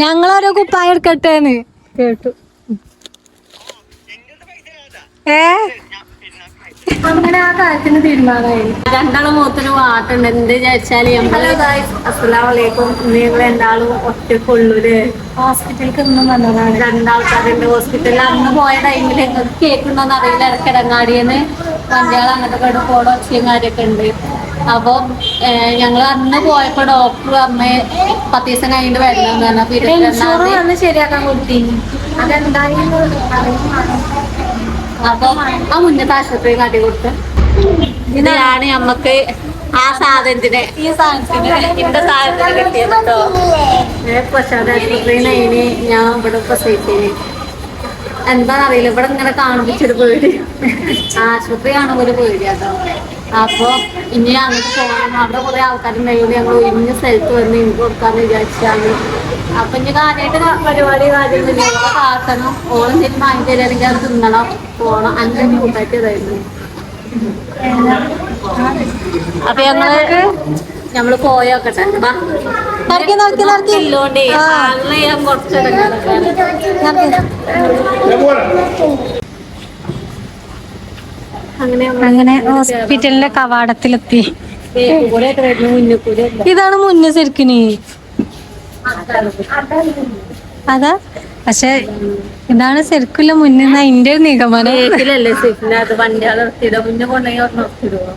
ഞങ്ങളോരോ കുപ്പായ എടുക്കട്ടേന്ന്. കേട്ടു. ഏ? അങ്ങനെ ആ കാര്യത്തിന് തീരുമാനമായി. രണ്ടാളും മൂത്തൊരു വാട്ടുണ്ട്. എന്ത് ചോദിച്ചാൽ അസ്സലാമലൈക്കും. നിങ്ങൾ രണ്ടാളും ഒറ്റക്കുള്ളൂര് ഹോസ്പിറ്റലിൽ ഇന്നും വന്നതാണ്. രണ്ടാൾക്കാരുണ്ട് ഹോസ്പിറ്റലിൽ. അന്ന് പോയ ടൈമിൽ നിങ്ങൾക്ക് കേൾക്കണ്ടോന്ന് അറിയില്ല. ഇടക്കിടങ്ങാടിയെന്ന് വണ്ടികൾ അങ്ങോട്ടൊക്കെ പോണോ ഒച്ചയും കാര്യമൊക്കെ ഉണ്ട്. അപ്പൊ ഞങ്ങൾ അന്ന് പോയപ്പോ ഡോക്ടർ അമ്മ പത്ത് ദിവസം കഴിഞ്ഞിട്ട് വരണം എന്ന് പറഞ്ഞാൽ ശരിയാക്കാൻ കൊടുത്തി. ആ മുന്നത്തെ ആശുപത്രി കാട്ടി കൊടുത്ത്. ഇതാണ്. നമ്മക്ക് ആ സാധനത്തിന് ഈ സാധനത്തിന് ഇന്റെ സാധനത്തിന് കിട്ടിയത് കേട്ടോ പ്രസാദ് ആശുപത്രിയിൽ അതിന് ഞാൻ ഇവിടെ പ്രസവിച്ചേന് എന്താണെന്നറിയില്ല ഇവിടെ ഇങ്ങനെ കാണുമ്പോൾ പേടി. ആശുപത്രി കാണുമ്പോൾ ഒരു പേടിയാട്ടോ. അപ്പൊ ഇനി അങ്ങോട്ട് പോകണം അവിടെ കുറെ ആൾക്കാരുണ്ടെങ്കിൽ ഞങ്ങൾ ഒഴിഞ്ഞ സ്ഥലത്ത് വന്ന് എനിക്ക് കൊടുക്കാൻ വിചാരിച്ചാണ് അപ്പൊ ഇനി കാര്യമായിട്ട് പരിപാടി കാര്യമൊന്നുമില്ല ഓളെ കാക്കണം ഓളം ശരി വാങ്ങി തരാണെങ്കിൽ അത് തിന്നണം. പോണം. അഞ്ച് കൂട്ടായിട്ട് ഇതായിരുന്നു. അപ്പൊ ഞങ്ങൾ ഞമ്മൾ പോയോക്കട്ടെ വാ. നടക്കി, നടക്കി, നടക്കി. ഇല്ലോണ്ടേ. ആ. അങ്ങനെ ഹോസ്പിറ്റലിന്റെ കവാടത്തിലെത്തി. ഇതാണ് മുന്നേ ശരിക്കിന്. അതാ. പക്ഷെ ഇതാണ് ശരിക്കുള്ള മുന്നിൽ ഒരു നിഗമനം. മുന്നേ അവിടെ നിർത്തിയിടുവോ?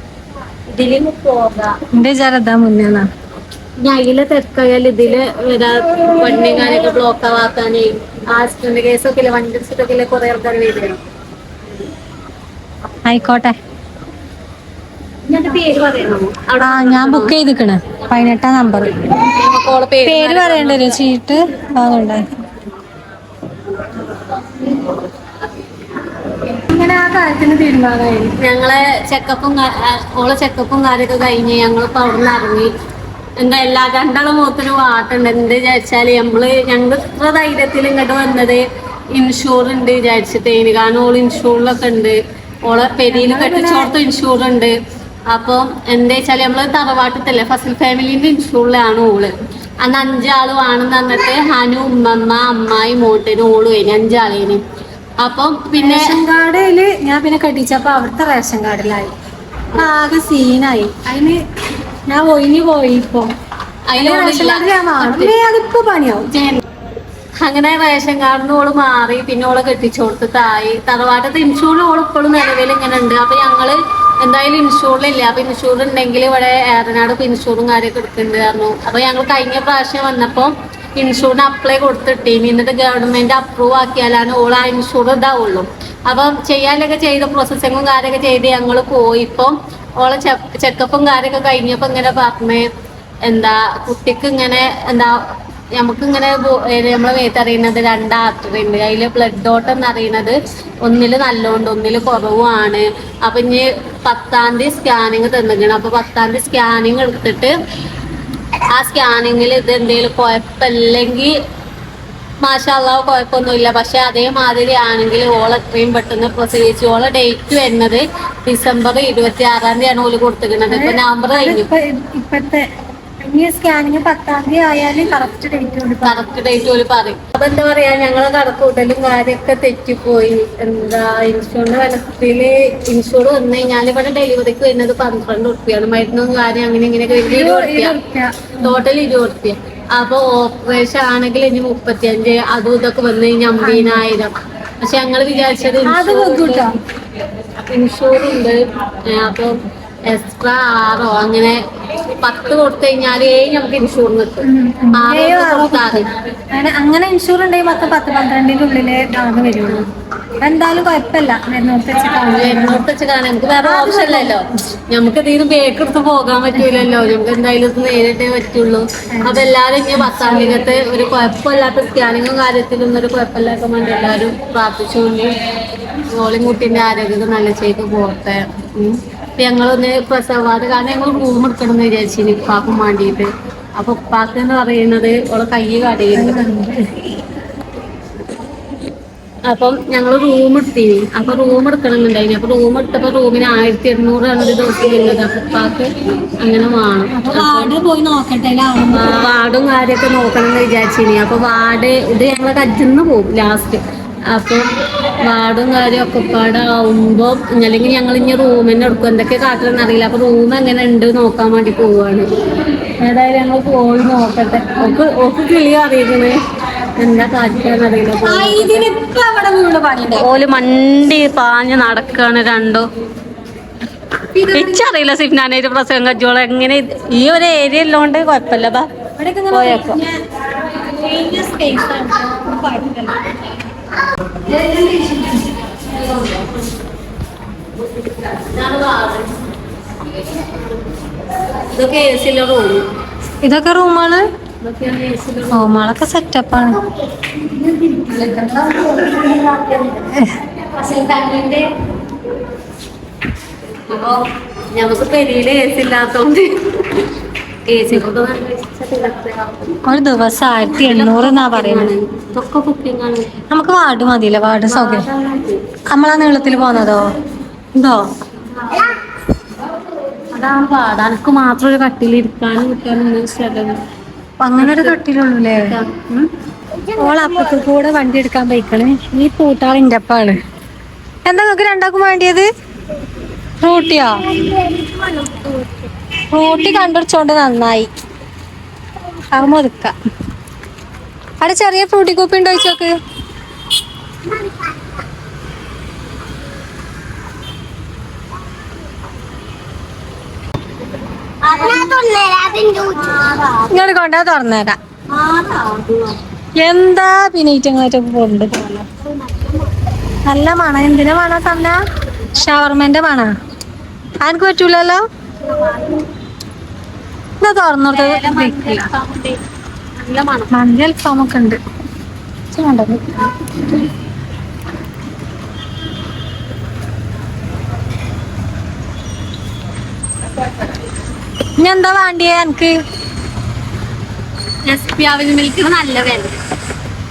ഇതിലും പോകാം. എന്റെ ജലതാ മുന്നേന്നാ ഞാൻ അതിലെ തിരക്കായാൽ ഇതിൽ വണ്ടി വണ്ടിയും ബ്ലോക്ക് ആവാക്കാനേ ആക്സിഡന്റ് കേസൊക്കെ വണ്ടി കുറെ ആൾക്കാർ ആയിക്കോട്ടെ. ആ ഞാൻ ബുക്ക് ചെയ്തിക്കണ്. പതിനെട്ടാം നമ്പർ പേര് പറയണ്ട പറയേണ്ടി വരും ചീട്ട് അതുകൊണ്ടായി ഇങ്ങനെ ആ കാര്യത്തിന് തീരുമാനമായി ഞങ്ങളെ ചെക്കപ്പും ഓളെ ചെക്കപ്പും കാര്യമൊക്കെ കഴിഞ്ഞ് ഞങ്ങളിപ്പോ അവിടെ നിന്ന് ഇറങ്ങി. എന്താ എല്ലാ രണ്ടാളും മുഖത്തൊരു വാട്ടുണ്ട്. എന്ത് വിചാരിച്ചാൽ നമ്മൾ ഞങ്ങൾ ഇത്ര ധൈര്യത്തിൽ ഇങ്ങോട്ട് വന്നത് ഇൻഷൂർ ഉണ്ട് വിചാരിച്ചിട്ടേന് കാരണം ഓൾ ഇൻഷൂറിലൊക്കെ ഉണ്ട്. ഓളെ പെരിയിൽ കെട്ടിച്ചോർത്ത് ഇൻഷൂർ ഉണ്ട്. അപ്പൊ എന്താ വെച്ചാൽ നമ്മൾ തറവാട്ടത്തല്ലേ ഫസൽ ഫാമിലിന്റെ ഇൻഷൂറിലാണ് ഓൾ. അന്ന് അഞ്ചാളും ആണെന്ന് പറഞ്ഞിട്ട് ഹനു ഉമ്മമ്മ അമ്മായി മോട്ടനും ഓളും കഴിഞ്ഞു അഞ്ചാളേന് അപ്പം പിന്നെ റേഷൻ കാർഡിൽ ഞാൻ പിന്നെ കെട്ടിച്ചപ്പോ അവിടുത്തെ റേഷൻ കാർഡിലായി. ആകെ സീനായി അതിന് ഞാൻ ഒഴിഞ്ഞു പോയി ഇപ്പൊ. അതിന് റേഷൻ കാർഡ് ഞാൻ അതിപ്പോ പണിയാവും. അങ്ങനെ റേഷൻ കാർഡിന് ഓൾ മാറി പിന്നെ ഓളെ കെട്ടിച്ചോടത്ത് തായി തറവാട്ടത്ത് ഇൻഷൂറിൽ ഓൾ ഇപ്പോഴും നിലവിൽ ഇങ്ങനെ ഉണ്ട് അപ്പൊ ഞങ്ങൾ എന്തായാലും ഇൻഷൂറിലില്ല അപ്പൊ ഇൻഷൂർ ഉണ്ടെങ്കിൽ ഇവിടെ ഏറനാട് ഇപ്പൊ ഇൻഷൂറും കാര്യമൊക്കെ എടുക്കുന്നുണ്ട് പറഞ്ഞു. അപ്പൊ ഞങ്ങൾ കഴിഞ്ഞ പ്രാവശ്യം വന്നപ്പോ ഇൻഷൂറിന് അപ്ലൈ കൊടുത്തിട്ടേ എന്നിട്ട് ഗവൺമെന്റ് അപ്രൂവ് ആക്കിയാലാണ് ഓൾ ആ ഇൻഷൂർ ഇതാവുള്ളൂ. അപ്പം ചെയ്യാനൊക്കെ ചെയ്ത പ്രോസസ്സിങ്ങും കാര്യമൊക്കെ ചെയ്ത് ഞങ്ങൾ പോയി. ഇപ്പം ഓളെ ചെക്കപ്പും കാര്യമൊക്കെ കഴിഞ്ഞപ്പോ ഇങ്ങനെ പറഞ്ഞ് എന്താ കുട്ടിക്ക് ഇങ്ങനെ എന്താ നമുക്ക് ഇങ്ങനെ നമ്മളെ വേത്ത് അറിയുന്നത് രണ്ട് ആർട്ടറിയുണ്ട് അതിൽ ബ്ലഡ് ഡോട്ട് എന്ന് അറിയുന്നത് ഒന്നിൽ നല്ലോണ്ട് ഒന്നിൽ കുറവുമാണ് അപ്പൊ ഇനി പത്താം തീയതി സ്കാനിങ് തന്നിരിക്കണം. അപ്പൊ പത്താം തീയതി സ്കാനിങ് എടുത്തിട്ട് ആ സ്കാനിങ്ങിൽ ഇത് എന്തെങ്കിലും കുഴപ്പമില്ലെങ്കിൽ മാഷാള്ള കുഴപ്പമൊന്നുമില്ല. പക്ഷെ അതേമാതിരി ആണെങ്കിൽ ഓൾ എത്രയും പെട്ടെന്ന് പ്രസവിച്ചു ഓളെ ഡേറ്റ് വരുന്നത് ഡിസംബർ ഇരുപത്തി ആറാം തീയതിയാണ് ഓൽ കൊടുത്തിരിക്കുന്നത് ഇപ്പൊ നവംബർ കഴിഞ്ഞു. ഇനി സ്കാനിങ് പത്താം തീയതി ആയാലും കറക്റ്റ് ഡേറ്റ് കറക്റ്റ് ഡേറ്റ് പോലും പറയും. അപ്പൊ എന്താ പറയാ ഞങ്ങളെ കണക്കൂട്ടലും കാര്യമൊക്കെ തെറ്റിപ്പോയി. എന്താ ഇൻഷുറിന്റെ ഫലത്തിൽ ഇൻഷുർ വന്നു കഴിഞ്ഞാൽ ഇവിടെ ഡെലിവറിക്ക് വരുന്നത് പന്ത്രണ്ട് ഉറുപ്പിയാണ്. മരുന്നും കാര്യം അങ്ങനെ ഇങ്ങനെയൊക്കെ ഇരുപത് ടോട്ടൽ ഇരുപത് ഉറുപ്പ്യ. അപ്പൊ ഓപ്പറേഷൻ ആണെങ്കിൽ ഇനി മുപ്പത്തിയഞ്ച് അതും ഇതൊക്കെ വന്നു കഴിഞ്ഞാൽ അമ്പതിനായിരം. പക്ഷെ ഞങ്ങൾ വിചാരിച്ചത് ഇൻഷൂർ ഉണ്ട്. അപ്പൊ എക്സ്ട്രാ ആറോ അങ്ങനെ പത്ത് കൊടുത്തു കഴിഞ്ഞാൽ ഏഴ് നമുക്ക് ഇൻഷൂർ കിട്ടും. അങ്ങനെ ഇൻഷുറൻസ് ഇൻഷൂർ ഉണ്ടെങ്കിൽ മൊത്തം പത്ത് പന്ത്രണ്ടിന്റെ ഉള്ളിലേ ആണ് വരുള്ളൂ. എന്തായാലും കുഴപ്പമില്ല. മരുന്നോട്ട് വെച്ചിട്ടാണ് നമുക്ക് വേറെ ഓപ്ഷൻ ഇല്ലല്ലോ. നമുക്ക് ഇതിന് ബേക്ക് എടുത്ത് പോകാൻ പറ്റൂലല്ലോ. നമുക്ക് എന്തായാലും നേരിട്ടേ പറ്റുള്ളൂ. അപ്പൊ എല്ലാരും ഇനി പത്താം തീയതി ഒരു കുഴപ്പമില്ലാത്ത സ്കാനിങ്ങും കാര്യത്തിലൊന്നും ഒരു കുഴപ്പമില്ലാത്ത വേണ്ടി എല്ലാവരും പ്രാർത്ഥിച്ചുകൊണ്ട് ഓളിയും കുട്ടിന്റെ ആരോഗ്യം നല്ല ചെയ്ത് പോകട്ടെ. ഉം. ഇപ്പൊ ഞങ്ങളൊന്ന് പ്രസവാത് കാരണം ഞങ്ങൾ റൂം എടുക്കണം എന്ന് വിചാരിച്ചു ഉപ്പാക്കും വേണ്ടിയിട്ട് അപ്പൊ ഉപ്പാക്ക് എന്ന് പറയുന്നത് ഓളെ കൈ കടയുണ്ട് അപ്പം ഞങ്ങൾ റൂം എടുത്തിന്. അപ്പൊ റൂം എടുക്കണമെന്നുണ്ടായിന്. അപ്പൊ റൂം എടുത്തപ്പോ റൂമിന് ആയിരത്തി എണ്ണൂറാണ് ഒരു ദിവസം വരുന്നത് അപ്പൊ ഉപ്പാക്ക് അങ്ങനെ വേണം. അപ്പൊ വാർഡ് പോയി നോക്കട്ടെ വാർഡും കാര്യമൊക്കെ നോക്കണം എന്ന് വിചാരിച്ചിനി. അപ്പൊ വാർഡ് ഇത് ഞങ്ങളെ കജ്ജിന്ന് പോകും ലാസ്റ്റ്. അപ്പൊ വാർഡും കാര്യമൊക്കെ പാടാവുമ്പോ അല്ലെങ്കിൽ ഞങ്ങൾ ഇനി റൂമിനെ എടുക്കും. എന്തൊക്കെ കാട്ടിലെന്ന് അറിയില്ല. അപ്പൊ റൂം എങ്ങനെ ഉണ്ട് നോക്കാൻ വേണ്ടി പോവാണ്. ഏതായാലും ഞങ്ങൾ പോയി നോക്കട്ടെ. ഓക്ക് ഓക്ക് കിളി അറിയിക്കണേ എന്താ കാറ്റാന്നറിയില്ല വീട് ഓൽ മണ്ടി പാഞ്ഞ് നടക്കാണ് രണ്ടോ ഇച്ചറിയില്ല സിഫ്നാനായിട്ട് പ്രസംഗം കജോള എങ്ങനെ ഈ ഒരു ഏരിയ ഉള്ളതുകൊണ്ട് കുഴപ്പമില്ല. ബാ പോയേക്കോ. ഇതൊക്കെ എ സിയിലെ റൂം ഇതൊക്കെ റൂമാണ് റൂമുകളൊക്കെ സെറ്റപ്പാണ് അപ്പൊ ഞമ്മക്ക് പെരിയിൽ എ സി ഇല്ലാത്തോണ്ട് എ സി ഒരു ദിവസം ആയിരത്തി എണ്ണൂറ് എന്നാ പറയുന്നത് നമുക്ക് വാർഡ് മതിയില്ല? വാർഡ് സൗകര്യം. നമ്മളാ നീളത്തിൽ പോന്നതോ? ഇതോ അതാണ് അനക്ക് മാത്രം ഒരു കട്ടിൽ ഇരിക്കാനും കിട്ടാനും ഒന്നും സ്ഥലം അപ്പൊ അങ്ങനെ ഒരു കട്ടിലുള്ളൂല്ലേ ഓളപ്പത്തിൽ കൂടെ വണ്ടി എടുക്കാൻ പോയിക്കണ് ഈ പൂട്ടാളിന്റെ അപ്പാണ് എന്താ നിങ്ങൾക്ക് രണ്ടാക്കും വേണ്ടിയത്? ഫ്രൂട്ടിയോ ഫ്രൂട്ടി കണ്ടുപിടിച്ചോണ്ട് നന്നായി. മുതുക്ക അവിടെ ചെറിയ ഫ്രൂട്ടി കോപ്പി ഉണ്ടോ ചോക്ക് ഇങ്ങോട്ട് കൊണ്ടാ തുറന്നേരാ. എന്താ പിന്നെ ഈറ്റങ്ങളായിട്ട് കൊണ്ട് നല്ല മണ. എന്തിനാ മണ തന്ന ഷവർമന്റെ മണ. ആനക്ക് പറ്റൂലല്ലോ? മഞ്ഞ അൽഫാമൊക്കെ ഉണ്ട്. വേണ്ടത് ഇനി എന്താ വേണ്ടിയേ എനിക്ക് പി നല്ല വില.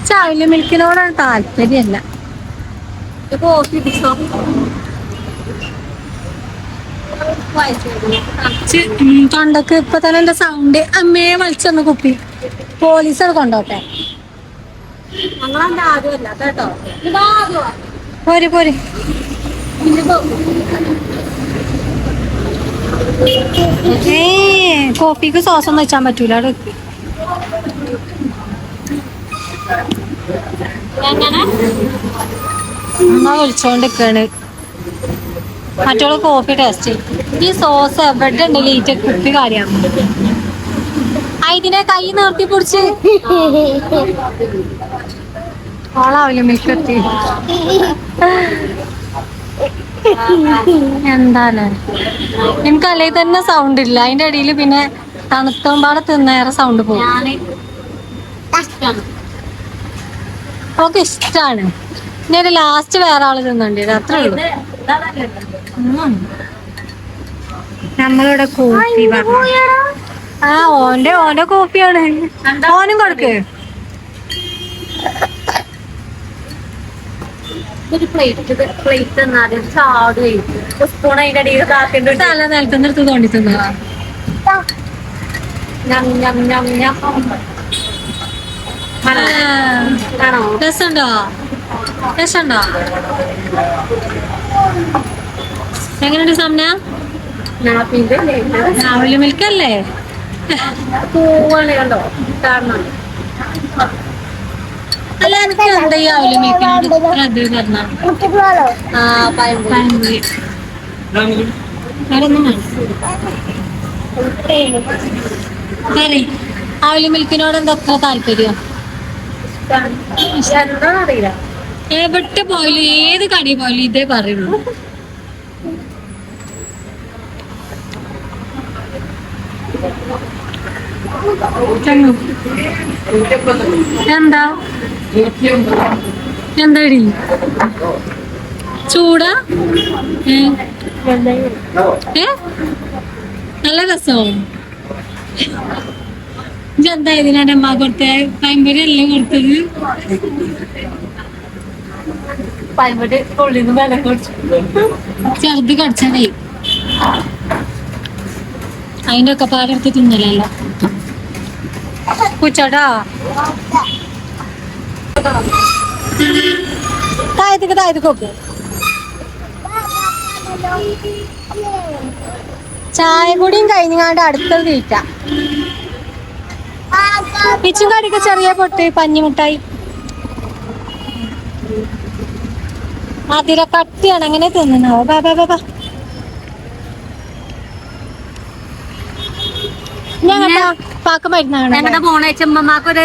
ചാവിലെ മിൽക്കിനോടാണ് താല്പര്യമല്ല കോഫി തൊണ്ടക്ക് ഇപ്പൊ തന്നെ എന്റെ സൗണ്ട് അമ്മയെ വലിച്ചെന്ന് കുപ്പി. പോലീസ് അത് കൊണ്ടോട്ടെ. പോര് പോര്. ഏ കോപ്പിക്ക് സോസ് ഒന്നും വെച്ചാൻ പറ്റൂല അവിടെ അമ്മ വിളിച്ചോണ്ടിരിക്കാണ് മറ്റോൾ കോഫി ടേസ്റ്റ് ഈ സോസ് എവിടെ ഉണ്ട് ഈറ്റ കുപ്പി കാര്യം ഇതിനെ കൈ നിർത്തി പിടിച്ച്. ഓളാവില്ല മിക്കത്തി എന്താണ്? എനിക്ക് അല്ലെങ്കിൽ തന്നെ സൗണ്ട് ഇല്ല. അതിന്റെ ഇടയിൽ പിന്നെ തണുത്തുമ്പാടെ തിന്നേറെ സൗണ്ട് പോകും. ഓക്കെ ഇഷ്ടാണ്. ഒരു ലാസ്റ്റ് വേറെ ആൾ തിന്നണ്ടി അത്രേ ഉള്ളൂ. നമ്മളിവിടെ ആ ഓന്റെ ഓന്റെ കോപ്പിയാണ് ഓനും കൊടുക്ക്. ഒരു പ്ലേറ്റ് പ്ലേറ്റ് തന്നാലും സ്പൂൺ അതിന്റെ അടിയിൽ കാക്കേണ്ട തല നിലത്തുനിന്ന് എടുത്ത് തോണ്ടി തിന്നതാ ഞം ഞം ഞം ഞം. രസമുണ്ടോ? രസമുണ്ടോ? എങ്ങനെയുണ്ട് നാപ്പിന്റെ രാവിലെ മിൽക്കല്ലേ? അല്ല എനിക്ക് എന്താ ഈ രാവിലെ മിൽക്കിനോട് ആ വേറൊന്നും മിൽക്കിനോട് എന്താ അത്ര താല്പര്യം? അറിയില്ല എവിടെ പോയാലും ഏത് കടയിൽ പോയാലും ഇതേ പറയുള്ളൂ. എന്താ? എന്താടി? ചൂടാ? ഏ? നല്ല രസവും എന്താ ഇതിനാണ് അമ്മ കൊടുത്തേ? പൈമ്പരി എല്ലാം കൊടുത്തത്? ചെറുത് കടിച്ചതേ അതിന്റെ ഒക്കെ പാലെടുത്ത് തിന്നലല്ല. കുച്ചടാ താഴത്തേക്ക് താഴത്തേക്ക് നോക്ക്. ചായ കൂടിയും കഴിഞ്ഞാണ്ട് അടുത്തത് തീറ്റ. പിച്ചും കടിക്ക് ചെറിയ പൊട്ട് പഞ്ഞിമുട്ടായി. മധുര പട്ടിയാണ് അങ്ങനെ തിന്നണോ ബാ ബാ ബാ ഞങ്ങട്ടാ പാക്ക് മരുന്നാണ് ഞങ്ങളുടെ മോണെ ചെമ്മമാക്കൊരു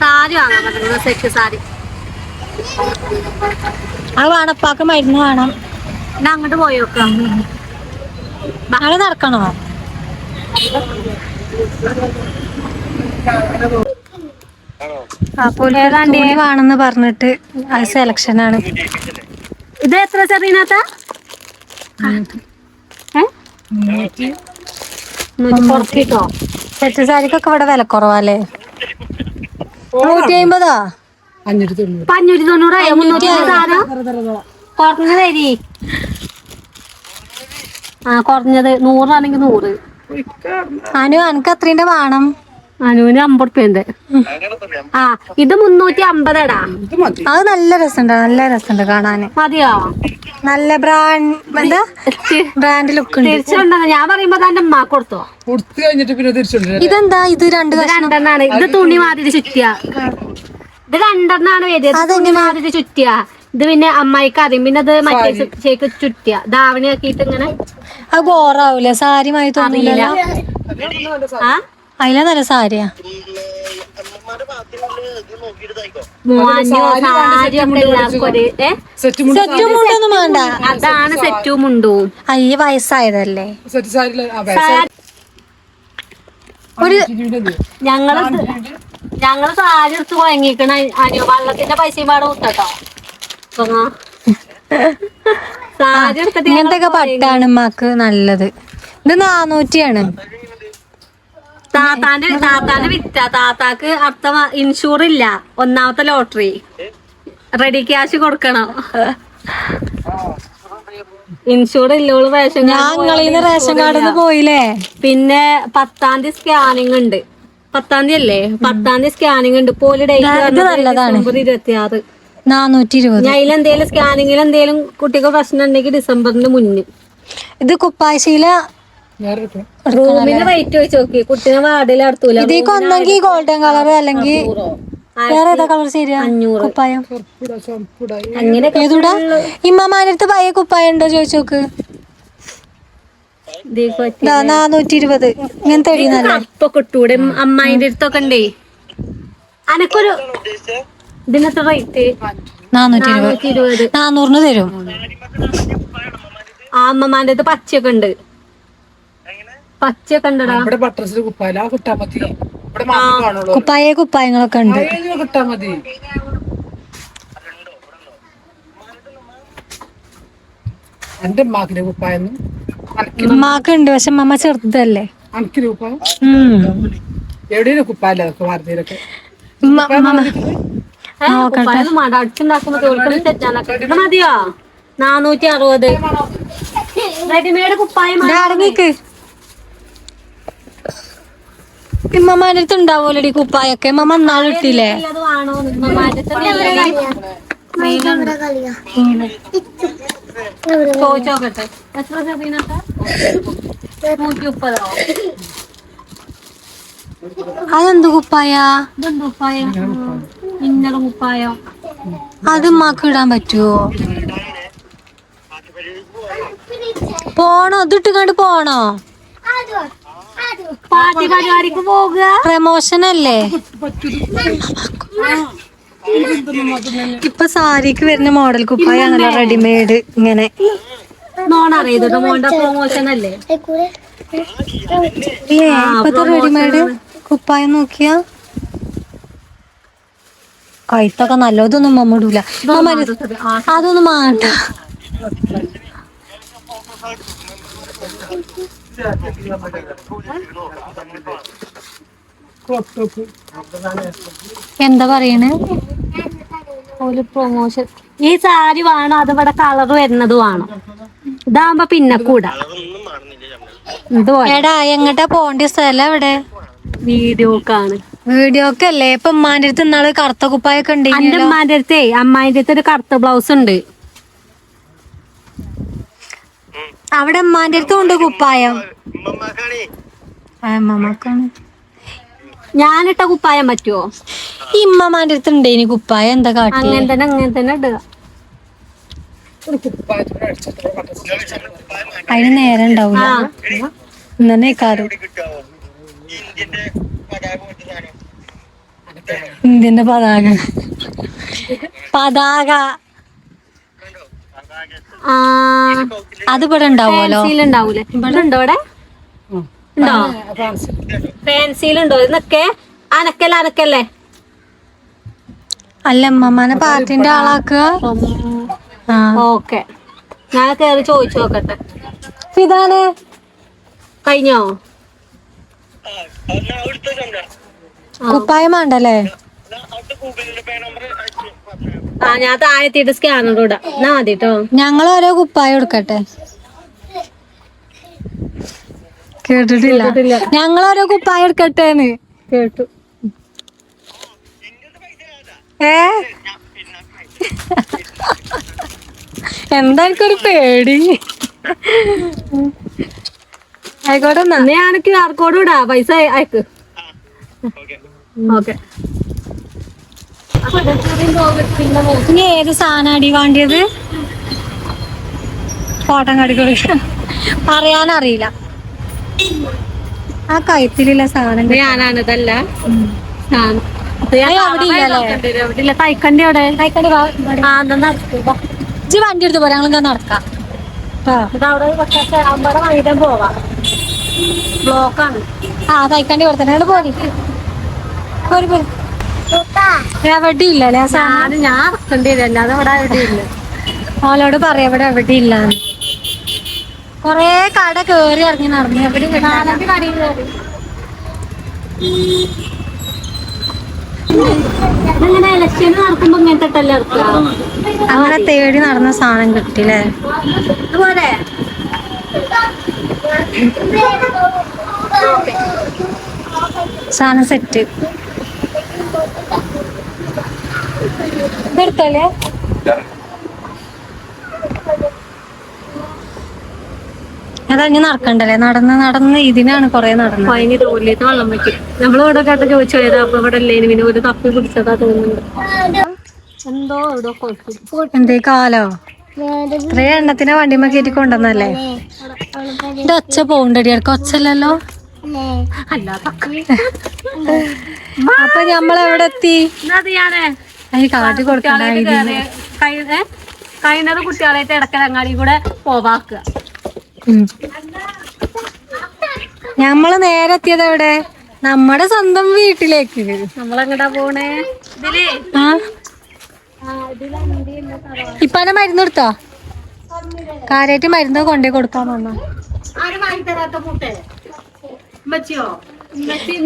സാരി വാങ്ങാൻ പറ്റുന്നത് സെറ്റ് സാരി. അത് വേണം പാക്ക് മരുന്ന് വേണം. എന്നാ അങ്ങോട്ട് പോയി നോക്കാം. നാളെ നടക്കണോ? അപ്പോൾ വേണമെന്ന് പറഞ്ഞിട്ട് അത് സെലക്ഷൻ ആണ്. ഇത് എത്ര ചെറിയനാത്ത സെറ്റ് സാരിക്കൊക്കെ ഇവിടെ വില കുറവല്ലേ? നൂറ്റി അമ്പതാ അഞ്ഞൂറ്റി തൊണ്ണൂറായോ മുന്നൂറ്റി തരി. ആ കുറഞ്ഞത് നൂറാണെങ്കിൽ നൂറ്. അനു അനക്ക് അത്രേന്റെ വേണം. അനുവിന് അമ്പത് റുപ്യന്റെ ആ ഇത് മുന്നൂറ്റി അമ്പതടാ. അത് നല്ല രസമുണ്ട് നല്ല രസമുണ്ട് കാണാന്. മതിയോ? നല്ല ബ്രാൻഡ് എന്താ? ബ്രാൻഡ് ലുക്ക് ഉണ്ട്. തിരിച്ചുണ്ടോ ഞാൻ പറയുമ്പോ തന്റെ അമ്മ കൊടുത്തോ. കൊടുത്തു കഴിഞ്ഞിട്ട് പിന്നെ തിരിച്ചുണ്ട് ഇതെന്താ? ഇത് രണ്ട് രണ്ടെണ്ണാണ്. ഇത് തുണി മാതിരി ചുറ്റിയ. ഇത് രണ്ടെണ്ണാണ് തുണി മാതിരി ചുറ്റിയ. ഇത് പിന്നെ അമ്മായിക്ക് അറിയും പിന്നെ അത് മറ്റേ ചേക്ക് ചുറ്റിയ. ധാവണി ആക്കിയിട്ട് ഇങ്ങനെ അത് ബോറാവൂല സാരിമായി തോന്നില്ല ആ? അതിലെ നല്ല സാരിയാ. മൂവാഞ്ഞു സാരി ഒക്കെ എല്ലാവർക്കും ഒരു ഏ? സെറ്റ് മുണ്ട്? സെറ്റും മുണ്ടൊന്നും വേണ്ട. അതാണ് സെറ്റും മുണ്ടും അയ്യ വയസ്സായതല്ലേ. ഒരു ഞങ്ങൾ ഞങ്ങൾ സാരി എടുത്ത് വാങ്ങിക്കണ. അനിയോ വള്ളത്തിന്റെ പൈസയും പാടെ വിട്ടോ സാരി എടുത്തിട്ട് ഇങ്ങനത്തെ പട്ടാണ് ഉമ്മാക്ക് നല്ലത്. ഇത് നാനൂറ്റിയാണ്. താത്താന്റെ താത്താന്റെ വിറ്റ. താത്താക്ക് അടുത്ത ഇൻഷൂർ ഇല്ല. ഒന്നാമത്തെ ലോട്ടറി. റെഡി ക്യാഷ് കൊടുക്കണം. ഇൻഷൂർ ഇല്ലോൾ റേഷൻ കാർഡ് റേഷൻ കാർഡിൽ പോയില്ലേ? പിന്നെ പത്താം തീയതി സ്കാനിങ് ഉണ്ട്. പത്താം തീയതി അല്ലേ? പത്താം തീയതി സ്കാനിങ് ഉണ്ട്. പോൽ ഡേറ്റ് ഇരുപത്തി ആറ് നാനൂറ്റി ഇരുപത് ഞാൻ അതിലെന്തേലും സ്കാനിങ്ങിൽ എന്തേലും കുട്ടിക്ക് പ്രശ്നം ഉണ്ടെങ്കിൽ ഡിസംബറിന് മുന്നിൽ. ഇത് കുപ്പായശീല. റൂമിന് റേറ്റ് വെച്ച് നോക്കി. കുട്ടിനെ വാർഡിൽ നടത്തൂല ഇതേക്ക് ഒന്നെങ്കിൽ ഗോൾഡൻ കളർ അല്ലെങ്കിൽ വേറെ ഏതാ കളർ ശരിയാ കുപ്പായം. അങ്ങനെയൊക്കെ ഏതൂടാ? ഇമ്മമാരടുത്ത് പയ്യ കുപ്പായം ഉണ്ടോ ചോദിച്ചു നോക്ക്. നാനൂറ്റി ഇരുപത് ഇങ്ങനത്തെ അപ്പൊ കിട്ടൂടെ അമ്മായിന്റെ അടുത്തൊക്കെ ഉണ്ടേ. അനക്കൊരു ഇതിനത്തെ റേറ്റ്? നാനൂറ്റി ഇരുപത് നാനൂറിന് തരും. ആ അമ്മമാന്റെ അടുത്ത് പച്ചയൊക്കെ ഉണ്ട്. പച്ചയൊക്കെ കണ്ടടാ. ഇവിടെ ബട്ടർസിൽ കുപ്പായില്ല? ആ കിട്ടാ മതി. ഇവിടെ മാത്രം കാണുള്ളൂ. കുപ്പായ കുപ്പായങ്ങളൊക്കെ ഉണ്ട്. അതിന് കിട്ടാ മതി. എന്റെ ഉമ്മാക്കിന്റെ കുപ്പായൊന്നും അനക്ക് ഉമ്മാക്ക് ഉണ്ട് പക്ഷെ മമ്മ ചെറുതല്ലേ? അനക്കിന് കുപ്പായം? ഉം. എവിടെയും കുപ്പായില്ല അതൊക്കെ വാർത്തയിലൊക്കെ അടിച്ചുണ്ടാക്കുമ്പോ മതിയോ? നാനൂറ്റി അറുപത്. റെഡിമെയ്ഡ് കുപ്പായം അടങ്ങിക്ക്. ഇമ്മമാരുടെ അടുത്ത് ഉണ്ടാവൂലടി കുപ്പായൊക്കെ? മമ്മ നാളെ ഇട്ടില്ലേ? ചോദിച്ചോക്കട്ടെ. എത്ര ചെറിയനൊക്കെ നൂറ്റി മുപ്പതോ അതെന്ത് കുപ്പായ? ഇതെന്ത് കുപ്പായം? ഇന്നലെ കുപ്പായോ? അത് മാക്ക് ഇടാൻ പറ്റുവോ? പോണോ? ഇതിട്ട് കണ്ട് പോണോ പാർട്ടി പരിപാടിക്ക് പോകുക പ്രമോഷൻ അല്ലേ? ഇപ്പൊ സാരിക്ക് വരുന്ന മോഡൽ കുപ്പായാണല്ലോ റെഡിമെയ്ഡ് ഇങ്ങനെ. നോണറിയത് മോണ്ട പ്രൊമോഷൻ അല്ലേ? ഇപ്പത്തെ റെഡിമെയ്ഡ് കുപ്പായം നോക്കിയാ? കഴുത്തൊക്കെ നല്ലതൊന്നും മമ്മ ഇടൂല അതൊന്നും മാണ്ട എന്താ പറയണേ? ഒരു പ്രൊമോഷൻ ഈ സാരി വേണോ? അത് ഇവിടെ കളർ വരുന്നത് വേണം? ഇതാകുമ്പോ പിന്നെ കൂടാ. എടാ എങ്ങട്ടാ പോണ്ട സ്ഥലം എവിടെ? വീഡിയോക്കാണ്. വീഡിയോക്ക് അല്ലേ ഇപ്പൊ ഉമ്മാന്റെ അടുത്ത് ഇന്നാൾ കറുത്ത കുപ്പായൊക്കെ ഉണ്ട് എന്റെ അമ്മാന്റെ അടുത്തേ അമ്മാന്റെ അടുത്ത് ഒരു കറുത്ത ബ്ലൗസ് ഉണ്ട്. അവിടെ ഉമ്മാന്റെ അടുത്തും ഉണ്ട് കുപ്പായം. ആ, ഉമ്മമാക്കാണ്. ഞാനിട്ട കുപ്പായം പറ്റുമോ ഈ ഉമ്മമാന്റെ അടുത്ത് ഉണ്ട് ഇനി കുപ്പായം എന്താ കാട്ടി അങ്ങനെ തന്നെ അങ്ങനെ തന്നെ ഇടുക. അതിന് നേരം ഉണ്ടാവും ആ. ഇന്നെ കാറ് ഇന്ത്യന്റെ പതാക. പതാക. ആ അത് ഇവിടെ ഉണ്ടാവുമല്ലോ ഫാൻസിയിലുണ്ടാവൂലേ ഇവിടെ ഉണ്ടോ ഇവിടെ? ഉണ്ടോ? ഫാൻസി ഫാൻസിയിലുണ്ടോ ഇതൊക്കെ അനക്കല്ല അനക്കല്ലേ? അല്ല ഉമ്മമാനെ പാർട്ടിന്റെ ആളാക്കുക. ഓക്കെ. ഞാൻ കേറി ചോദിച്ചു നോക്കട്ടെ. ഇതാണ്? കഴിഞ്ഞോ? കുപ്പായം വേണ്ടല്ലേ? ആ ഞാൻ താഴെത്തിയിട്ട് സ്കാനർ ഇടാം എന്നാ മതി കേട്ടോ ഞങ്ങൾ ഓരോ കുപ്പായം എടുക്കട്ടെ? കേട്ടിട്ടില്ല. ഞങ്ങൾ ഓരോ കുപ്പായം എടുക്കട്ടേന്ന്? കേട്ടു. ഏ? എന്താ എനിക്കൊരു പേടി? ആയിക്കോട്ടെ നന്ദി എന്നാ. ഞാൻ ക്യു ആർ കോഡ് ഇടാ. പൈസ അയക്ക്. ഓക്കെ. ഇനി ഏത് സാധനടി വേണ്ടിയത്? ഫോട്ടം കടിക്കൊടു പറയാനറിയില്ല. ആ കയത്തിലുള്ള സാധനം. ഞാനാണ് ഇതല്ല. അവിടെ? തൈക്കണ്ടി. ഇജ്ജ് വണ്ടി എടുത്ത് പോരാ ഞങ്ങൾ നടക്കാം. ബ്ലോക്കാണ് ആ തൈക്കണ്ടി പോലെ തന്നെ. പോരി. പോരി പോരി. എവിടെ സാധനം? ഞാൻ ഞാൻ ഇല്ല ഓലോട് പറയാം ഇവിടെ എവിടെ ഇല്ല കൊറേ കട കേറി ഇറങ്ങി നടന്നു. എവിടെ ഇലക്ഷൻ നടക്കുമ്പോ ഇങ്ങനത്തെ അങ്ങനെ തേടി നടന്ന സാധനം കിട്ടില്ലേ അതുപോലെ. സാധനം സെറ്റ് ഇതെടുത്തല്ലേ അതങ്ങ് നടക്കണ്ടല്ലേ? നടന്ന് നടന്ന് ഇതിനാണ് കൊറേ നടന്നത്. അതിന് തോന്നിയത് വെള്ളം വെക്കും നമ്മളിവിടെ കേട്ട ചോദിച്ചു പോയതാ അപ്പൊ ഇവിടെ അല്ലേ പിന്നെ ഒരു തപ്പി പിടിച്ചതാ തോന്നുന്നുണ്ട് എന്തോ ഇവിടെ എന്തേ കാലോ? ഇത്രേ എണ്ണത്തിനെ വണ്ടിമ കയറ്റി കൊണ്ടുവന്നല്ലേ ഇത് ഒച്ച പോകണ്ടടി ഇടയ്ക്ക് ഒച്ചല്ലല്ലോ അപ്പൊ ഞമ്മളെവിടെ എത്തി കാട്ടി കൊടുക്കണ്ട കുട്ടികളായിട്ട് കൈ കൈനത് കുട്ടികളായിട്ട് ഇടക്കലങ്ങാടി കൂടെ പോവാക്കുക. നമ്മൾ ഞമ്മൾ നേരെ എത്തിയത് എവിടെ? നമ്മുടെ സ്വന്തം വീട്ടിലേക്ക്. നമ്മളെങ്ങടാ പോണേ? ഇതിലേ. ആ. ഇപ്പനെ മരുന്ന് എടുത്തോ കാര്യായിട്ട് മരുന്ന് കൊണ്ടേ കൊടുക്കാൻ വന്നോ? ആരും വാങ്ങി തരാത്ത മുട്ടേ. ഉമ്മച്ചിയോ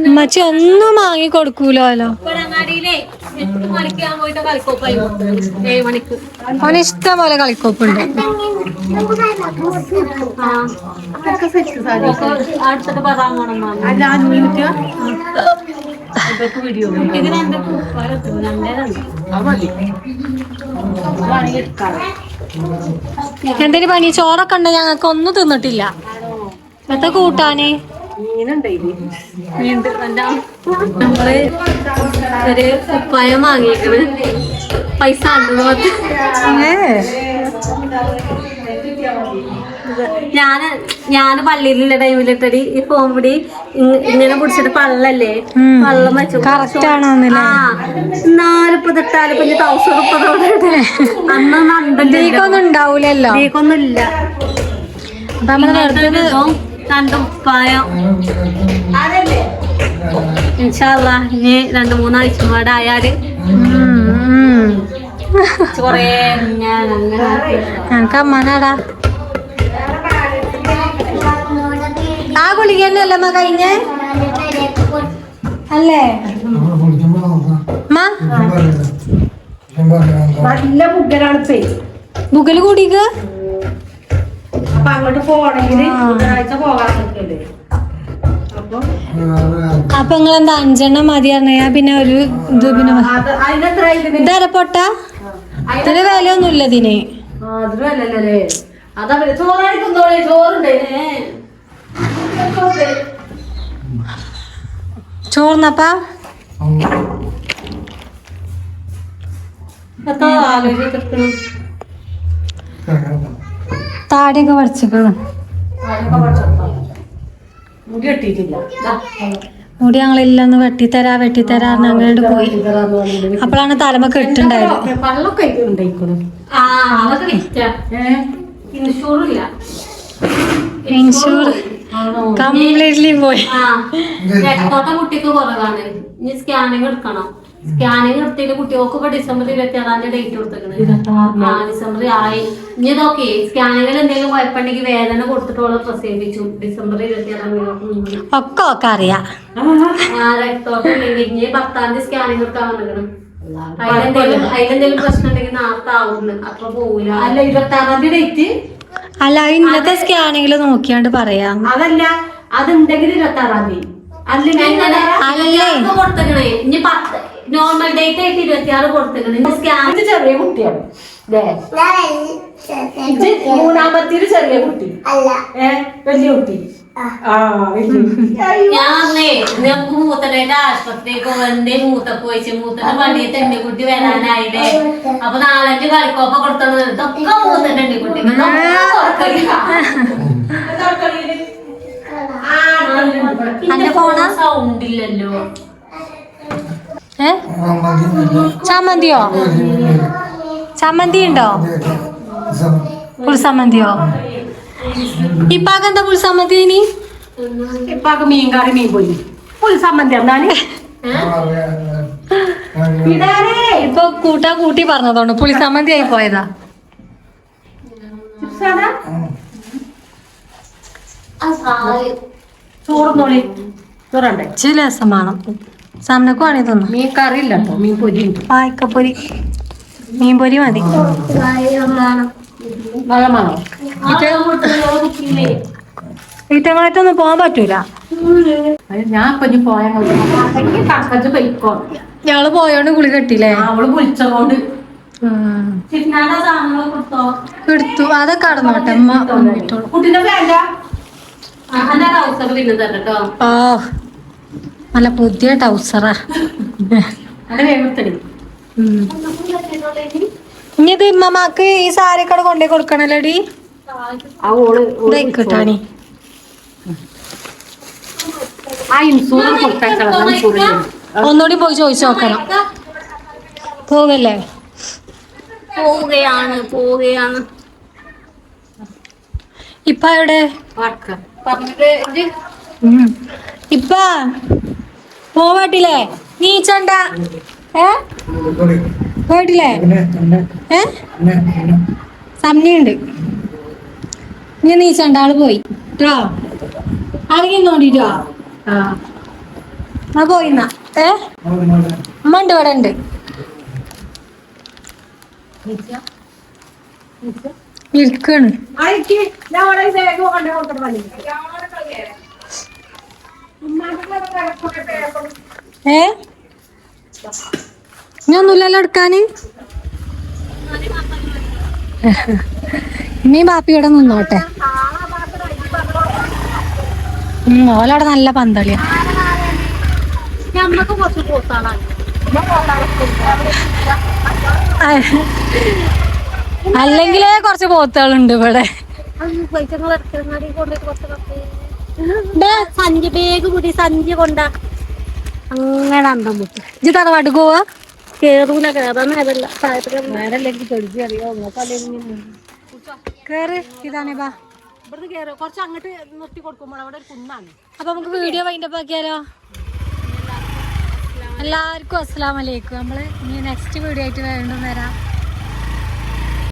ഉമ്മച്ചി ഒന്നും വാങ്ങി കൊടുക്കൂലോ അവന് ഇഷ്ടം പോലെ കളിക്കോപ്പുണ്ട്. എന്തിനു പണി ചോറൊക്കെ ഉണ്ട്? ഞങ്ങൾക്ക് ഒന്നും തിന്നിട്ടില്ല. എത്ര കൂട്ടാന്? നമ്മൾ ഒരു കുപ്പായം പൈസ ഞാൻ ഞാൻ പള്ളിയിലുള്ള ടൈമിലിട്ടടി ഈ കോമഡി ഇങ്ങനെ പിടിച്ചിട്ട് പള്ളല്ലേ. പള്ളം വെച്ചു. നാലിപ്പത് ഇട്ടാലിപ്പോ ഇനി തൗസൻഡ് ഉറുപ്പതോടെ അന്ന് നണ്ടല്ലേ ലീക്കൊന്നും ഇല്ല. അപ്പൊ നമ്മൾ വെറുതെ ഇതും രണ്ടും പായം. ഇൻഷാല്ല ഇനി രണ്ട് മൂന്നാഴ്ച കൂടെ ആയാൽ. കൊറേ ഞാൻ അമ്മാനാടാ. ആ ഗുളിക തന്നെയല്ലേ അമ്മ കഴിഞ്ഞേ? അല്ലേ? നല്ല മുഗലാണ് ബുഗൽ കൂടിക്ക്? അപ്പൊ അങ്ങോട്ട് പോണെങ്കിൽ ബുധനാഴ്ച പോകാൻ നിൽക്കല്ലേ അപ്പൊ നിങ്ങൾ എന്താ അഞ്ചെണ്ണം മതി പറഞ്ഞാ പിന്നെ ഒരു ഇത് പിന്നെ ഇതിന്? ഇതര പൊട്ട? ഇതിന് ഇതിന്. അല്ലല്ലേ അതാ പിന്നെ ചോറായി ചോർന്നപ്പാ ആലോചിച്ചിട്ട് താടിയൊക്കെ പഠിച്ചിക്കണം മുടി ഞങ്ങളില്ലെന്ന് വെട്ടിത്തരാ വെട്ടിത്തരാ അങ്ങോട്ട് പോയി. അപ്പോഴാണ് തലമ കെട്ടുണ്ടായത് ഇൻഷൂർ കംപ്ലീറ്റ്ലി പോയി. രക്തോട്ടം കുട്ടിക്ക് കുറവാണ്. ഇനി സ്കാനിങ് എടുക്കണം. സ്കാനിങ് എടുത്തിട്ട് കുട്ടികൾക്ക് ഇപ്പൊ ഡിസംബർ ഇരുപത്തി ആറാം തീയതി ഡേറ്റ് കൊടുത്തേക്കണ് ആ ഡിസംബർ ആയി. ഇനി ഇതൊക്കെ സ്കാനിങ്ങിൽ എന്തെങ്കിലും കുഴപ്പമുണ്ടെങ്കിൽ വേദന കൊടുത്തിട്ടോളം പ്രസവിച്ചു ഡിസംബർ ഇരുപത്തി ആറാം ഒക്കെ ഒക്കെ അറിയാം. ആ രക്തോട്ടം ഉണ്ടെങ്കിൽ ഇനി പത്താം തീയതി സ്കാനിങ് എടുക്കാൻ വന്നിരിക്കണം. അതിലെന്തെങ്കിലും അതിലെന്തെങ്കിലും പ്രശ്നം ഉണ്ടെങ്കിൽ നേരത്തെ ആവുന്നു അപ്പൊ പോവില്ല അല്ല ഇരുപത്തി ആറാം തീയതി ഡേറ്റ് അല്ല ഇന്നത്തെ സ്കാനിങ്ങിൽ നോക്കിയാണ്ട് പറയാം. അതല്ല അതുണ്ടെങ്കിൽ ഇരുപത്തി ഇരുപത്താറാം തീയതി. അല്ലേ? ഇപ്പൊ കൊടുത്തേക്കണേ. ഇനി പത്ത് നോർമൽ ഡേറ്റ് ആയിട്ട് ഇരുപത്തി ആറ് കൊടുത്തേക്കണേ സ്കാൻ ചെറിയ കുട്ടിയാണ്. മൂന്നാമത്തെ മൂന്നാമത്തേത് ചെറിയ കുട്ടി. വലിയ കുട്ടി. ആ. വലിയ കുട്ടി അയ്യോ. ഞാൻ പറഞ്ഞേ നമുക്ക് മൂത്തനായിട്ട് ആശുപത്രിക്ക് എന്റെ മൂത്തക്ക് പോയിച്ച് മൂത്തന്റെ പണിയെ തെണ്ടിക്കുട്ടി വരാനായില്ലേ. അപ്പൊ നാലഞ്ച് കളിക്കോപ്പ കൊടുത്തത് ഇതൊക്കെ മൂത്തന്റെ തെണ്ടിക്കുട്ടി അന്റെ ഫോണാ? സൗണ്ട് ഇല്ലല്ലോ. ചമ്മന്തിയോ? ചമ്മന്തി ഉണ്ടോ പുളിസമ്മന്തിയോ ഇപ്പാക്കെന്താ പുളിസമ്മന്തി ഇനി? ഇപ്പൊക്കെ മീൻ കറി മീൻ പൊരി. പുളി സമ്മന്തി എന്നാണ് ഇതാരേ ഇപ്പൊ കൂട്ടാ കൂട്ടി പറഞ്ഞതോണ്ട് പുളിസമ്മന്തി ആയി പോയതാ. ചോറുന്നോളി. ചോറുണ്ടേ? ഇച്ചിരി രസം വേണം. സാമനക്ക് വേണേ തിന്നു. മീൻ കറി ഇല്ല കേട്ടോ മീൻ പൊരി പായക്കപ്പൊരി. മീൻ പൊരി മതി. വെള്ളമാണോ വീട്ടങ്ങളായിട്ടൊന്നും പോകാൻ പറ്റൂല. ഞാൻ ഇപ്പൊ ഞങ്ങൾ പോയോണ്ട് കുളി കെട്ടില്ലേ? അവൾ എടുത്തു. അതൊക്കെ കടന്നോട്ടെ അമ്മ ഓ നല്ല പുതിയ ടൗസറാ. ഉം. ഇനി ഇത് ഇമ്മമാക്ക് ഈ സാരി കട കൊണ്ടേ കൊടുക്കണല്ലോടി? ഇതായിക്കോട്ടാണി ഒന്നുകൂടി പോയി ചോദിച്ചു നോക്കണം. പോകല്ലേ പോവുകയാണ് പോവുകയാണ്. ഇപ്പ എവിടെ. ഇപ്പ പോവാട്ടില്ലേ? നീച്ചണ്ട ഏ? പോയിട്ടില്ലേ? ഏ? സമയുണ്ട് നീ നീച്ചണ്ട ആൾ പോയി. കേട്ടോ ആരെങ്കിലും നോണ്ടിട്ടോ? ആ. പോയിന്നാ ഏ? അമ്മ ഉണ്ട് ഇവിടെ ഉണ്ട്. ഏ? ഇനി ഒന്നുമില്ലല്ലോ എടുക്കാന് ഇനി ബാപ്പി ഇവിടെ നിന്നോട്ടെ. ഓലവിടെ നല്ല പന്തളിയാ. അല്ലെങ്കിലേ കുറച്ച് പോത്തുകളുണ്ട് ഇവിടെ. സഞ്ചി ബേഗ് കൂടി സഞ്ചി കൊണ്ട. അങ്ങനെ അന്തം മുട്ട്. ഇജ്ജ് തറവാട്ട് പോവാ? കേറൂല കേറാൻ നേരല്ല. കേറ് ഇതാണേ ബാ ഇവിടുന്ന് കയറി കുറച്ച് അങ്ങോട്ട് നിർത്തി കൊടുക്കുമ്പോൾ അവിടെ ഒരു കുന്നാണ്. അപ്പൊ നമുക്ക് വീഡിയോ വൈൻഡപ്പ് ആക്കിയാലോ? എല്ലാവർക്കും അസ്സാം വലൈക്കും നമ്മൾ ഇനി നെക്സ്റ്റ് വീഡിയോ ആയിട്ട് വേണ്ടും വരാം.